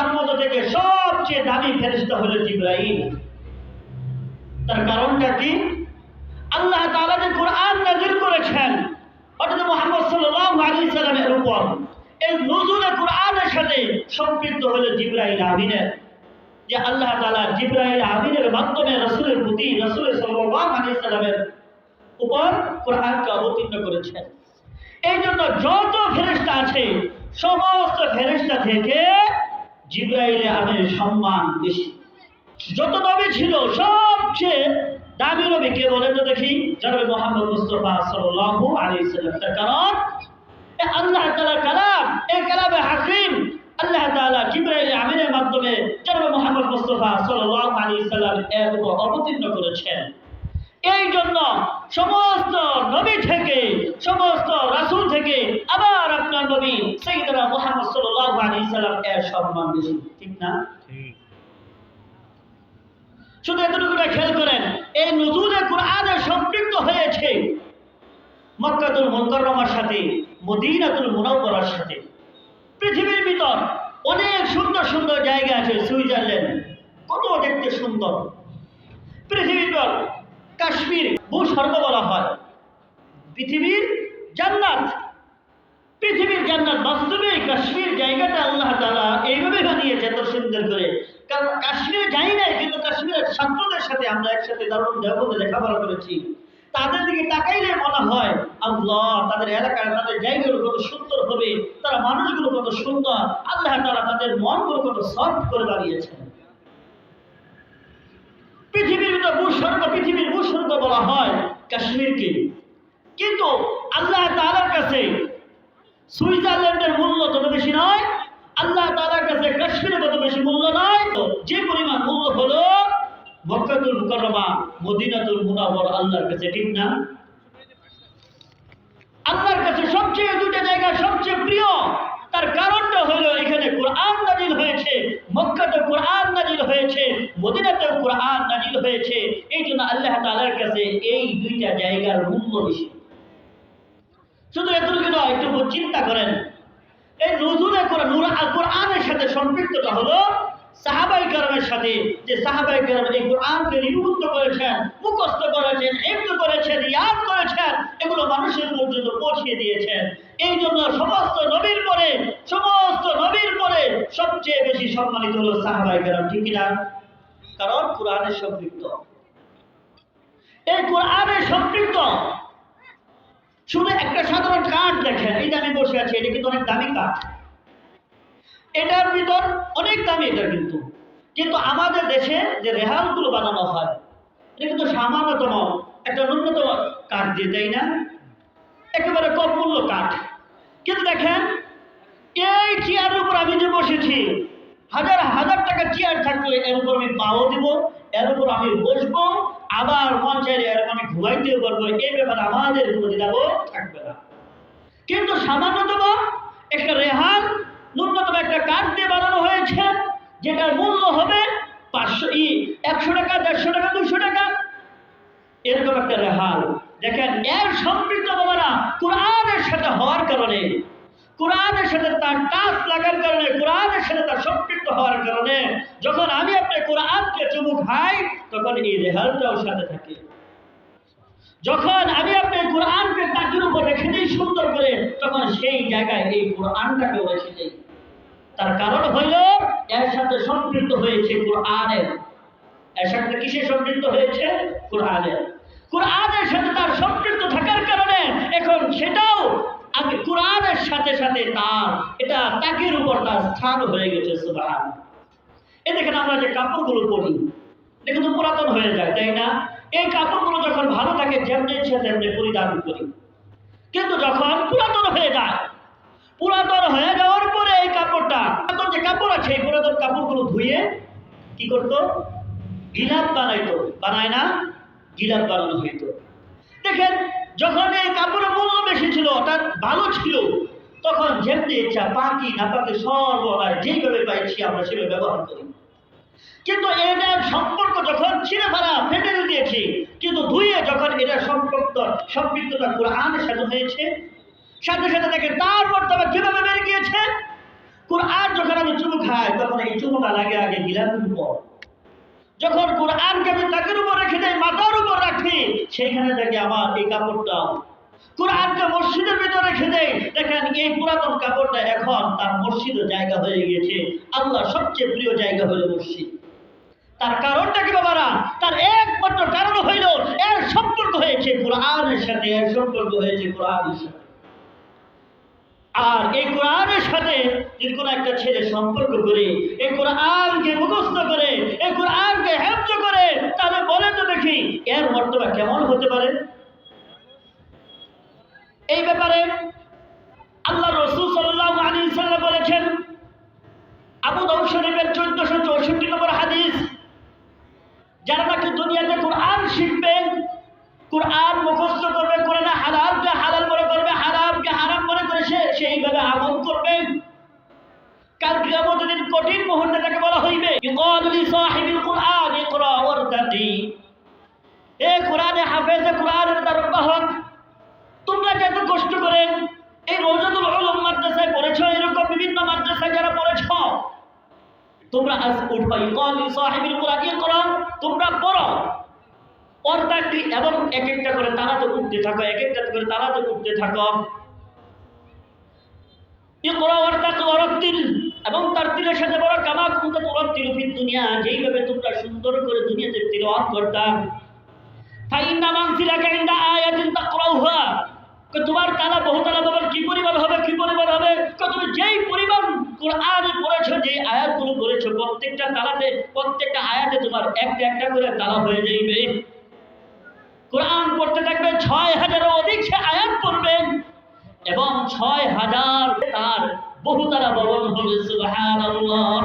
তার মধ্যে থেকে সবচেয়ে দামি ফেরেশতা হলো জিব্রাইল। তার কারণটা কি? আল্লাহ তাআলা যে কোরআন নাযিল করেছেন, অর্থাৎ মুহাম্মদ সাল্লাল্লাহু আলাইহি সাল্লামের উপর এই নজুলে কোরআনের সাথে সম্পৃক্ত হলো জিব্রাইল আমিনের। যে আল্লাহ তাআলা জিব্রাইল আমিনের মাধ্যমে রাসূলের প্রতি রাসূল সাল্লাল্লাহু আলাইহি সাল্লামের উপর কোরআনকে অবতীর্ণ করেছেন। এই জন্য যত ফেরেশতা আছে, সমস্ত ফেরেশতা থেকে জিব্রাইল আমিনের সম্মান বেশি। যত নবী ছিল, সবচেয়ে দামি নবী কে বলেন তো দেখি? জনাবে মোহাম্মদ মুস্তফা সাল্লাল্লাহু আলাইহি সাল্লাম। তার কারণ আল্লাহ তাআলার কালাম, এ কালামে হাকিম। আল্লাহ তাআলা জিবরাইল আমিনের মাধ্যমে জনাবে মোহাম্মদ মুস্তফা সাল্লাল্লাহু আলাইহি সাল্লাম এর উপর অবতীর্ণ করেছেন। এই জন্য সমস্ত নবী থেকে সমস্ত রাসূল থেকে আবার আপনার নবী সাইয়েদনা মুহাম্মদ সাল্লাল্লাহু আলাইহি সাল্লাম এর সম্মান বেশি ঠিক না? শুধু এতটুকুটা খেয়াল করেন এই নজুলে কোরআনে সম্পৃক্ত হয়েছে মক্কাতুল মুকাররমার সাথে মদিনাতুল মুনাওয়ারার সাথে। পৃথিবীর ভিতর অনেক সুন্দর সুন্দর জায়গা আছে সুইজারল্যান্ড কত দেখতে সুন্দর। পৃথিবীর পর কাশ্মীর ভূস্বর্গ বলা হয়। পৃথিবীর জান্নাত পৃথিবীর জান্নাত বাস্তবে কাশ্মীর জায়গাটা আল্লাহ তাআলা এইভাবে বানিয়েছে এত সুন্দর করে। কারণ কাশ্মীরে যাই নাই, কিন্তু কাশ্মীরের ছাত্রদের সাথে আমরা একসাথে দারুণ দেবতে লেখাপড়া করেছি। তাদের দিকে তাকাইলে মনে হয়, আল্লাহ, তাদের এলাকায় তাদের জায়গাগুলো কত সুন্দর হবে, তারা মানুষগুলো কত সুন্দর, আল্লাহ তারা তাদের মনগুলো কত সফট করে বানিয়েছেন। পৃথিবীর ভিতর ভূস্বর্গ, পৃথিবীর ভূস্বর্গ বলা হয় কাশ্মীরকে। কিন্তু আল্লাহ তালার কাছে সুইজারল্যান্ডের মূল্য তত বেশি নয়, আল্লাহ তালার কাছে কাশ্মীরের তত বেশি মূল্য নয়। যে পরিমাণ মূল্য হলো মক্কাতুল মুকরমা মদিনাতুল মুনাবর আল্লাহর কাছে ঠিক না আল্লাহর কাছে সবচেয়ে দুটো জায়গা সবচেয়ে প্রিয় তার কারণটা হলো এখানে কোরআন নাজিল হয়েছে মক্কাতে কোরআন নাজিল হয়েছে মদিনাতে কোরআন নাজিল হয়েছে, এই জন্য আল্লাহ তাআলার কাছে এই দুইটা জায়গার মূল্য বেশি। শুধু এতটুকু নয়, একটু চিন্তা করেন। এই কোরআন, নূর কোরআনের সাথে সম্পৃক্ততা হলো সাহাবাই কারামের সাথে, যে সাহাবাই কারাম এই কোরআনকে নিবুদ্ধ করেছেন, মুখস্থ করেছেন এমনি করেছেন, ইয়াদ করেছেন, এগুলো মানুষের পর্যন্ত পৌঁছিয়ে দিয়েছেন। এই জন্য সমস্ত নবীর পরে সমস্ত সবচেয়ে বেশি সম্মানিত হলো সাহাবাই কারাম, ঠিক না কারণ কোরআনের সম্পৃক্ত এই কোরআনের সম্পৃক্ত শুধু একটা সাধারণ কাঠ দেখেন, এই আমি বসে আছে, এটা কিন্তু অনেক দামি কাঠ। এটার ভিতর অনেক দামি এটা কিন্তু। কিন্তু আমাদের দেশে যে রেহালগুলো বানানো হয়, এটা কিন্তু সামান্যতম, একটা ন্যূনতম কাঠ দিয়ে দেয় না? একেবারে কম মূল্য কাঠ। কিন্তু দেখেন এই চেয়ারের উপর আমি যে বসেছি, হাজার হাজার টাকা চেয়ার থাকলে এর উপর আমি পাও দিব এর উপর আমি বসবো, আবার মন চাইলে এর উপর আমি ঘুমাইতেও পারব, এই ব্যাপারে আমাদের কোনো থাকবে না। কিন্তু সামান্যতম একটা রেহান, ন্যূনতম একটা কাঠ দিয়ে বানানো হয়েছে, যেটার মূল্য হবে পাঁচশো ই, একশো টাকা, দেড়শো টাকা দুশো টাকা। এরকম একটা রেহাল দেখেন, এর সম্পৃক্ত বাবারা কোরআনের সাথে হওয়ার কারণে কোরআনের সাথে তার টাচ লাগার কারণে, কোরআনের সাথে তার সম্পৃক্ত হওয়ার কারণে, যখন আমি আপনি কোরআনকে চুমু খাই, তখন এই রেহালটাও সাথে থাকে। যখন আমি আপনি কোরআনকে তাকের উপর রেখে দিই সুন্দর করে, তখন সেই জায়গায় এই কোরআনটাকেও রেখে দিই। তার কারণ হইল, এর সাথে সম্পৃক্ত হয়েছে কোরআনের। এর সাথে কিসে সম্পৃক্ত হয়েছে? কোরআনের। কোরআনের সাথে তার সম্পৃক্ত থাকার কারণে এখন সেটাও আগে কোরআনের সাথে সাথে তার, এটা তাকের উপর তার স্থান হয়ে গেছে সুবাহ এ দেখেন আমরা যে কাপড়গুলো পরি কিন্তু পুরাতন হয়ে যায়, তাই না? এই কাপড়গুলো যখন ভালো থাকে, যেমনি ইচ্ছে তেমনি পরিধান করি। কিন্তু যখন পুরাতন হয়ে যায়, পুরাতন হয়ে যাওয়ার পরে এই কাপড়টা, পুরাতন যে কাপড় আছে, এই পুরাতন কাপড়গুলো ধুয়ে কি করতো? গিলাপ বানাইতো। বানায় না? গিলাপ বানানো হইতো। দেখেন, যখন এই কাপড়ের মূল্য বেশি ছিল অর্থাৎ ভালো ছিল তখন যেমনি ইচ্ছা পাকি না পাকি সর্বদাই যেইভাবে পাইছি আমরা সেভাবে ব্যবহার করি। কিন্তু এটার সম্পর্ক যখন ছিঁড়ে ফেলা, ফেটে দিয়েছি, কিন্তু ধুয়ে যখন এটা সম্পর্ক, সম্পৃক্ততা কোরআনের সাথে হয়েছে, সাথে সাথে দেখেন তারপর তবে কীভাবে বেড়ে গিয়েছে, কোরআন যখন আমি চুমু খাই, তখন এই চুমোটা লাগে আগে গিলামের উপর। যখন কোরআনকে আমি তাকের উপর রেখে দেয় মাথার উপর রাখি, সেইখানে দেখে আমার এই কাপড়টা কোরআনকে মসজিদের ভিতরে রেখে দেয়। দেখেন, এই পুরাতন কাপড়টা এখন তার মসজিদের জায়গা হয়ে গিয়েছে। আল্লাহ সবচেয়ে প্রিয় জায়গা হলো মসজিদ। তার কারণটা কি বাবারা? তার একমাত্র কারণ হইল, এর সম্পর্ক হয়েছে কোরআনের সাথে, এর সম্পর্ক হয়েছে কোরআনের সাথে। আর এই কোরআনের সাথে যদি কোনো একটা ছেলে সম্পর্ক করে এই কোরআনকে মুখস্থ করে এই কোরআনকে হেফজ করে, তাহলে বলে তো দেখি, এর মর্তবা কেমন হতে পারে? এই ব্যাপারে আল্লাহ রসুল সাল্লাহ আলী সাল্লাম বলেছেন, আবু দাউদ শরীফের চোদ্দশো চৌষট্টি নম্বর হাদিস, যারা নাকি দুনিয়াতে কোরআন শিখবে, কোরআন মুখস্থ করবে, কোরআনে হারামকে হালাল মনে করবে, হারামকে হারাম মনে করে সে সেইভাবে আমল করবে। কাল কিয়ামতের দিন কঠিন মুহূর্তে তাকে বলা হইবে কোরআন এ কোরআনে হাফেজে কোরআনের দারোগা হক তোমরা ইকরা তোমরা পড়ো। অর্থাৎ এবং এক একটা করে তারাতে উঠতে থাকো, এক একটা করে তারাতে উঠতে থাকো। অরত্তিল এবং তার তিলের সাথে বড় কামা ফির দুনিয়া। যেইভাবে তোমরা সুন্দর করে দুনিয়াতে তিলাওয়াত করতাম ফাইন্না মানসিলাকা ইনদা আয়াতিন তোমার তালা বহু তালা বাবার কি পরিমাণ হবে, কি পরিমাণ হবে? তুমি যেই পরিমাণ কোরআন পড়েছো যে আয়াতগুলো পড়েছো, প্রত্যেকটা তালাতে, প্রত্যেকটা আয়াতে তোমার একটা একটা করে তালা হয়ে যাইবে। কোরআন পড়তে থাকবে ছয় হাজারের অধিক সে আয়াত পড়বে এবং ছয় হাজার তার বহু তারা বলন হবে, সুবহানাল্লাহ।